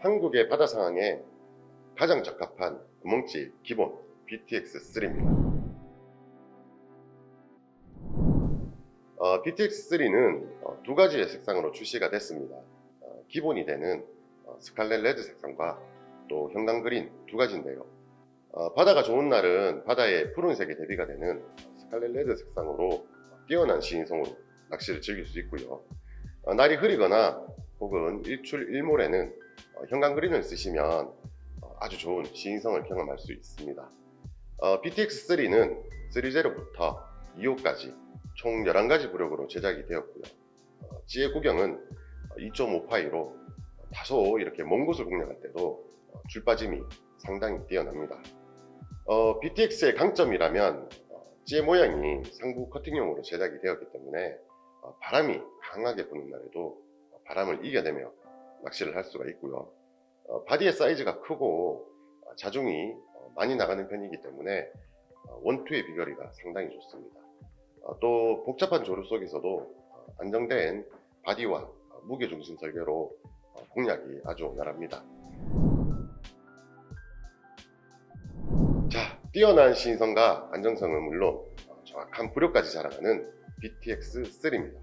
한국의 바다 상황에 가장 적합한 구멍집 기본 BTX3입니다. 어, BTX3는 두 가지의 색상으로 출시가 됐습니다. 어, 기본이 되는 어, 스칼렛 레드 색상과 또 형광 그린 두 가지인데요. 어, 바다가 좋은 날은 바다의 푸른색에 대비가 되는 스칼렛 레드 색상으로 뛰어난 시인성으로 낚시를 즐길 수 있고요. 어, 날이 흐리거나 혹은 일출 일몰에는 어, 형광 그린을 쓰시면 어, 아주 좋은 시인성을 경험할 수 있습니다. 어, BTX3는 3.0부터 2호까지 총 11가지 부력으로 제작이 되었고요. 어, 지의 구경은 2.5파이로 다소 이렇게 먼 곳을 공략할 때도 어, 줄 빠짐이 상당히 뛰어납니다. 어, BTX의 강점이라면 어, 지의 모양이 상부 커팅용으로 제작이 되었기 때문에 어, 바람이 강하게 부는 날에도 어, 바람을 이겨내며 낚시를 할 수가 있고요. 어, 바디의 사이즈가 크고 어, 자중이 어, 많이 나가는 편이기 때문에 어, 원투의 비거리가 상당히 좋습니다. 어, 또 복잡한 조류 속에서도 어, 안정된 바디와 어, 무게 중심 설계로 어, 공략이 아주 원활합니다. 자, 뛰어난 신성과 안정성은 물론 어, 정확한 부력까지 자랑하는 BTX3입니다.